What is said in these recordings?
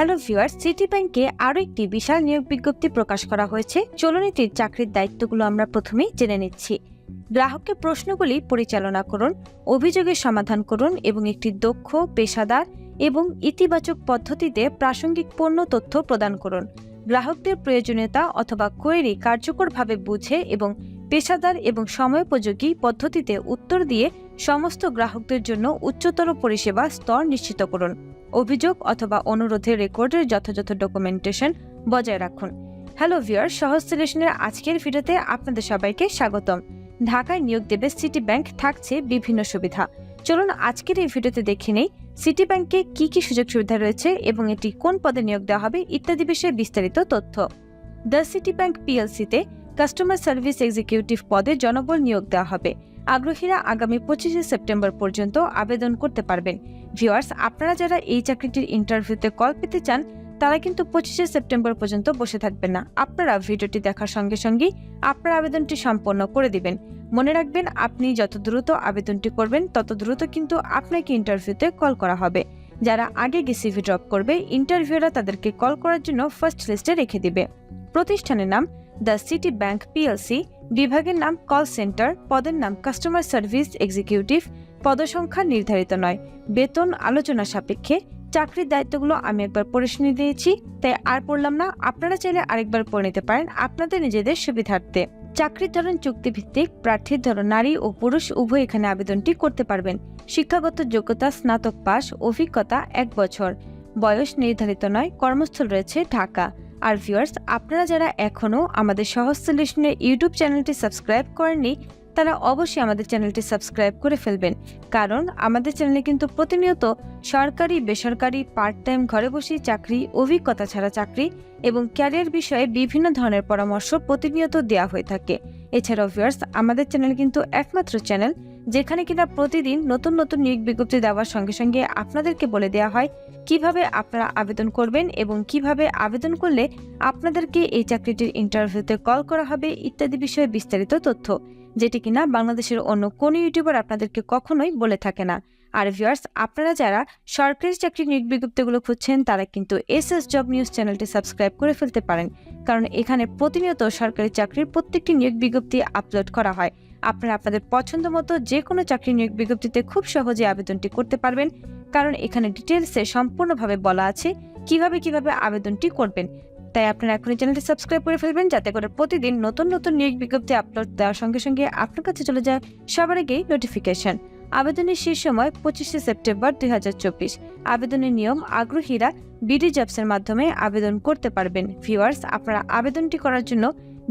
Hello viewer city ব্যাংকে আরও একটি বিশাল নিয়োগ বিজ্ঞপ্তি প্রকাশ করা হয়েছে। চলুন এটির চাকরির দায়িত্বগুলো আমরা প্রথমেই জেনে নিচ্ছি। গ্রাহককে প্রশ্নগুলি পরিচালনা করুন, অভিযোগের সমাধান করুন এবং একটি দক্ষ, পেশাদার এবং ইতিবাচক পদ্ধতিতে প্রাসঙ্গিক পণ্য তথ্য প্রদান করুন। গ্রাহকদের প্রয়োজনীয়তা অথবা কোয়েরি কার্যকরভাবে বুঝে এবং পেশাদার এবং সময়োপযোগী পদ্ধতিতে উত্তর দিয়ে সমস্ত গ্রাহকদের জন্য উচ্চতর পরিষেবা স্তর নিশ্চিত করুন। অভিযোগ অথবা অনুরোধের রেকর্ডের যথাযথ ডকুমেন্টেশন বজায় রাখুন। হ্যালো ভিউয়ার সহজ সিলেশনের আজকের ভিডিওতে আপনাদের সবাইকে স্বাগতম। ঢাকায় নিয়োগ দেবে সিটি ব্যাংক থাকছে বিভিন্ন সুবিধা। চলুন আজকের এই ভিডিওতে দেখে নেই সিটি ব্যাংকে কি কি সুযোগ সুবিধা রয়েছে এবং এটি কোন পদে নিয়োগ দেওয়া হবে ইত্যাদি বিষয়ে বিস্তারিত তথ্য। দ্য সিটি ব্যাংক পিএলসিতে কাস্টমার সার্ভিস এক্সিকিউটিভ পদে জনবল নিয়োগ দেওয়া হবে। আগ্রহীরা আগামী পঁচিশে সেপ্টেম্বর পর্যন্ত আবেদন করতে পারবেন। ভিউয়ার্স, আপনারা যারা এই চাকরিটির ইন্টারভিউতে কল পেতে চান, তারা কিন্তু পঁচিশে সেপ্টেম্বর পর্যন্ত বসে থাকবেন না। আপনারা ভিডিওটি দেখার সঙ্গে সঙ্গেই আপনার আবেদনটি সম্পন্ন করে দিবেন। মনে রাখবেন, আপনি যত দ্রুত আবেদনটি করবেন, তত দ্রুত কিন্তু আপনাকে ইন্টারভিউতে কল করা হবে। যারা আগে গিয়ে সিভি ড্রপ করবে, ইন্টারভিউরা তাদেরকে কল করার জন্য ফার্স্ট লিস্টে রেখে দিবে। প্রতিষ্ঠানের নাম দ্য সিটি ব্যাংক পিএলসি বিভাগের নাম কল সেন্টার পদের নাম কাস্টমার সার্ভিস এক্সিকিউটিভ পদসংখ্যা নির্ধারিত নয়। বেতন আলোচনা সাপেক্ষে চাকরির দায়িত্বগুলো আমি একবার পড়ে শুনে দিয়েছি, তাই আর পড়লাম না। আপনারা চাইলে আরেকবার পড়ে নিতে পারেন আপনাদের নিজেদের সুবিধার্থে। চাকরির ধরন চুক্তিভিত্তিক, প্রার্থীর ধরন নারী ও পুরুষ, উভয় এখানে আবেদনটি করতে পারবেন। শিক্ষাগত যোগ্যতা, স্নাতক পাস অভিজ্ঞতা এক বছর। বয়স নির্ধারিত নয়, কর্মস্থল রয়েছে ঢাকা। আর ভিউয়ার্স আপনারা যারা এখনও আমাদের সহজ সলিউশনের ইউটিউব চ্যানেলটি সাবস্ক্রাইব করেননি, তারা অবশ্যই আমাদের চ্যানেলটি সাবস্ক্রাইব করে ফেলবেন। কারণ আমাদের চ্যানেলে কিন্তু প্রতিনিয়ত সরকারি, বেসরকারি পার্ট টাইম ঘরে বসেই চাকরি, অভিজ্ঞতা ছাড়া চাকরি এবং ক্যারিয়ার বিষয়ে বিভিন্ন ধরনের পরামর্শ প্রতিনিয়ত দেওয়া হয়ে থাকে। এছাড়াও ভিউয়ার্স আমাদের চ্যানেল কিন্তু একমাত্র চ্যানেল যেখানে কিনা প্রতিদিন নতুন নতুন নিয়োগ বিজ্ঞপ্তি দেওয়ার সঙ্গে সঙ্গে আপনাদেরকে বলে দেওয়া হয়, কীভাবে আপনারা আবেদন করবেন এবং কীভাবে আবেদন করলে আপনাদেরকে এই চাকরিটির ইন্টারভিউতে কল করা হবে ইত্যাদি বিষয়ে বিস্তারিত তথ্য, যেটি কিনা বাংলাদেশের অন্য কোনো ইউটিউবার আপনাদেরকে কখনোই বলে থাকে না। আর ভিউয়ার্স আপনারা যারা সরকারি চাকরি নিয়োগ বিজ্ঞপ্তিগুলো খুঁজছেন, তারা কিন্তু এস এস জব নিউজ চ্যানেলটি সাবস্ক্রাইব করে ফেলতে পারেন। কারণ এখানে প্রতিনিয়ত সরকারি চাকরির প্রত্যেকটি নিয়োগ বিজ্ঞপ্তি আপলোড করা হয়। আপনারা আপনাদের পছন্দ মতো যে কোনো চাকরি নিয়োগ বিজ্ঞপ্তিতে খুব সহজে আবেদনটি করতে পারবেন। কারণ এখানে ডিটেলসে সম্পূর্ণভাবে বলা আছে কীভাবে কীভাবে আবেদনটি করবেন। তাই আপনারা এখনই চ্যানেলটি সাবস্ক্রাইব করে ফেলবেন যাতে করে প্রতিদিন নতুন নতুন নিয়োগ বিজ্ঞপ্তি আপলোড দেওয়ার সঙ্গে সঙ্গে আপনার কাছে চলে যায় সবার আগেই নোটিফিকেশন আবেদনের শেষ সময় পঁচিশে সেপ্টেম্বর দুই হাজার চব্বিশ। আবেদনের নিয়ম আগ্রহীরা বিডি জবসের মাধ্যমে আবেদন করতে পারবেন। ভিউয়ার্স আপনারা আবেদনটি করার জন্য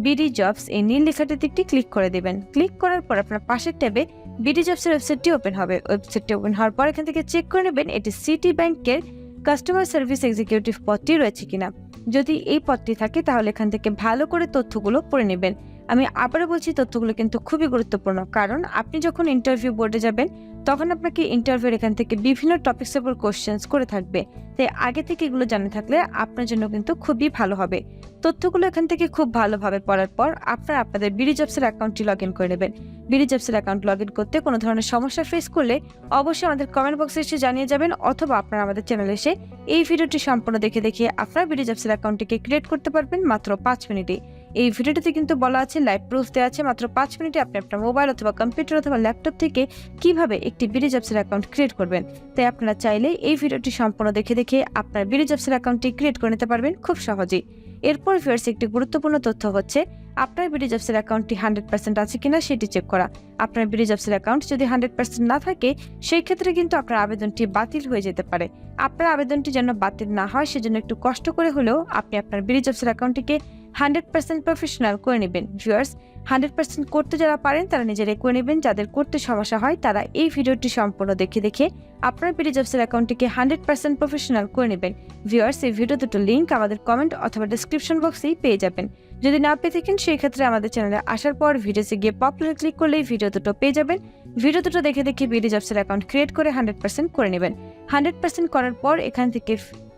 বিডি জবস এই নীল লেখাটিতে একটি ক্লিক করে দেবেন। ক্লিক করার পর আপনার পাশের ট্যাবে বিডি জবসের ওয়েবসাইটটি ওপেন হবে। ওয়েবসাইটটি ওপেন হওয়ার পর এখান থেকে চেক করে নেবেন এটি সিটি ব্যাংকের কাস্টমার সার্ভিস এক্সিকিউটিভ পদটি রয়েছে কিনা। যদি এই পদটি থাকে তাহলে এখান থেকে ভালো করে তথ্যগুলো পড়ে নেবেন। আমি আবারও বলছি, তথ্যগুলো কিন্তু খুবই গুরুত্বপূর্ণ। কারণ আপনি যখন ইন্টারভিউ বোর্ডে যাবেন, তখন আপনাকে ইন্টারভিউর এখান থেকে বিভিন্ন টপিক্সের উপর কোশ্চেন্স করে থাকবে। তাই আগে থেকে এগুলো জানা থাকলে আপনার জন্য কিন্তু খুবই ভালো হবে। তথ্যগুলো এখান থেকে খুব ভালোভাবে পড়ার পর আপনারা আপনাদের বিডি জবসের অ্যাকাউন্টটি লগ ইন করে নেবেন। বিডি জবসের অ্যাকাউন্ট লগ ইন করতে কোনো ধরনের সমস্যা ফেস করলে অবশ্যই আমাদের কমেন্ট বক্সে এসে জানিয়ে যাবেন, অথবা আপনারা আমাদের চ্যানেলে এসে এই ভিডিওটি সম্পূর্ণ দেখে দেখে আপনারা বিডি জবসের অ্যাকাউন্টটিকে ক্রিয়েট করতে পারবেন মাত্র পাঁচ মিনিটে। এই ভিডিওটিতে কিন্তু বলা আছে লাইভ প্রুফ দেওয়া আছে, মাত্র পাঁচ মিনিটে আপনি আপনার মোবাইল অথবা কম্পিউটার অথবা ল্যাপটপ থেকে কীভাবে একটি বিডি জবসের অ্যাকাউন্ট ক্রিয়েট করবেন। তাই আপনারা চাইলে এই ভিডিওটি সম্পূর্ণ দেখে দেখে আপনার বিডি জবসের অ্যাকাউন্টটি ক্রিয়েট করে নিতে পারবেন খুব সহজেই। এরপর ভিউয়ার্স একটি গুরুত্বপূর্ণ তথ্য হচ্ছে, আপনার বিডি জবসের অ্যাকাউন্টটি হান্ড্রেড পার্সেন্ট আছে কিনা সেটি চেক করা। আপনার বিডি জবসের অ্যাকাউন্ট যদি হান্ড্রেড পার্সেন্ট না থাকে, সেই ক্ষেত্রে কিন্তু আপনার আবেদনটি বাতিল হয়ে যেতে পারে। আপনার আবেদনটি যেন বাতিল না হয়, সেজন্য একটু কষ্ট করে হলেও আপনি আপনার বিডি জবসের অ্যাকাউন্টটিকে হান্ড্রেড পার্সেন্ট প্রফেশনাল করে নেবেন, ভিউয়ার্স। হান্ড্রেড পার্সেন্ট করতে যারা পারেন, তারা নিজেরাই করে নেবেন। যাদের করতে সমস্যা হয়, তারা এই ভিডিওটি সম্পূর্ণ দেখে দেখে আপনার বিডি জবসের অ্যাকাউন্টটিকে হান্ড্রেড পার্সেন্ট প্রফেশনাল করে নেবেন। ভিউয়ার্স, এই ভিডিও দুটো লিঙ্ক আমাদের কমেন্ট অথবা ডিসক্রিপশন বক্সেই পেয়ে যাবেন। যদি না পেয়ে থাকেন সেই ক্ষেত্রে আমাদের চ্যানেলে আসার পর ভিডিওসে গিয়ে পপুলার ক্লিক করলেই ভিডিও দুটো পেয়ে যাবেন। ভিডিও দুটো দেখে দেখে বিডি জবসের অ্যাকাউন্ট ক্রিয়েট করে হান্ড্রেড পার্সেন্ট করে নেবেন। হান্ড্রেড পার্সেন্ট করার পর এখান থেকে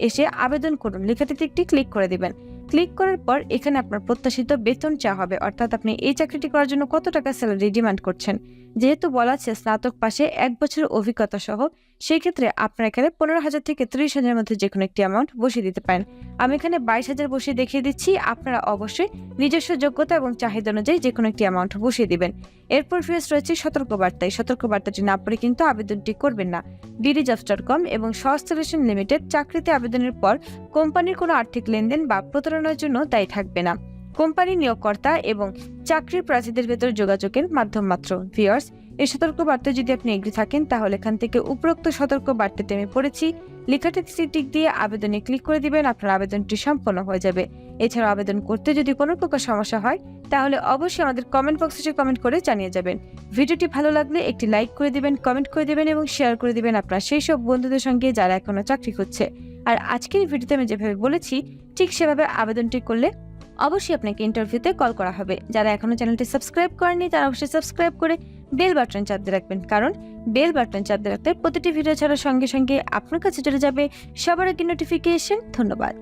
এসে আবেদন করুন। লেখাটিতে একটি ক্লিক করে দিবেন। ক্লিক করার পর এখানে আপনার প্রত্যাশিত বেতন চা হবে। অর্থাৎ আপনি এই চাকরিটি করার জন্য কত টাকা স্যালারি ডিমান্ড করছেন? যেহেতু বলা আছে স্নাতক পাশে এক বছরের অভিজ্ঞতা সহ সেই ক্ষেত্রে আপনারা এখানে পনেরো হাজার থেকে ত্রিশ হাজারের মধ্যে যে কোনো একটি অ্যামাউন্ট বসিয়ে দিতে পারেন। আমি এখানে বাইশ হাজার বসিয়ে দেখিয়ে দিচ্ছি, আপনারা অবশ্যই নিজস্ব যোগ্যতা এবং চাহিদা অনুযায়ী যে কোনো একটি অ্যামাউন্ট বসিয়ে দিবেন। এরপর ফিরেস রয়েছে সতর্কবার্তা। এই সতর্কবার্তাটি না পড়ে কিন্তু আবেদনটি করবেন না। ডিডি জবস ডট কম এবং সহস্টেশন লিমিটেড চাকরিতে আবেদনের পর কোম্পানির কোনো আর্থিক লেনদেন বা প্রতারণার জন্য দায়ী থাকবে না। কোম্পানি নিয়োগকর্তা এবং চাকরির প্রার্থীদের ভেতর যোগাযোগের মাধ্যম মাত্র। ভিওর্স এই সতর্ক বার্তায় যদি আপনি এগ্রি থাকেন, তাহলে এখান থেকে উপরোক্ত সতর্ক বার্তাতে আমি পড়েছি। লেখাটি টিক দিয়ে আবেদনে ক্লিক করে দিবেন, আপনার আবেদনটি সম্পন্ন হয়ে যাবে। এছাড়া আবেদন করতে যদি কোনো প্রকার সমস্যা হয়, তাহলে অবশ্যই আমাদের কমেন্ট বক্সে কমেন্ট করে জানিয়ে যাবেন। ভিডিওটি ভালো লাগলে একটি লাইক করে দিবেন কমেন্ট করে দিবেন এবং শেয়ার করে দিবেন আপনার সেই সব বন্ধুদের সঙ্গে যারা এখনও চাকরি করছে আর আজকের ভিডিওতে আমি যেভাবে বলেছি, ঠিক সেভাবে আবেদনটি করলে অবশ্যই আপনাকে ইন্টারভিউতে কল করা হবে। যারা এখনও চ্যানেলটি সাবস্ক্রাইব করেনি তারা অবশ্যই সাবস্ক্রাইব করে বেল বাটন চাপতে রাখবেন। কারণ বেল বাটন চাপতে রাখতে প্রতিটি ভিডিও ছাড়ার সঙ্গে সঙ্গে আপনার কাছে চলে যাবে সবার আগে নোটিফিকেশন ধন্যবাদ।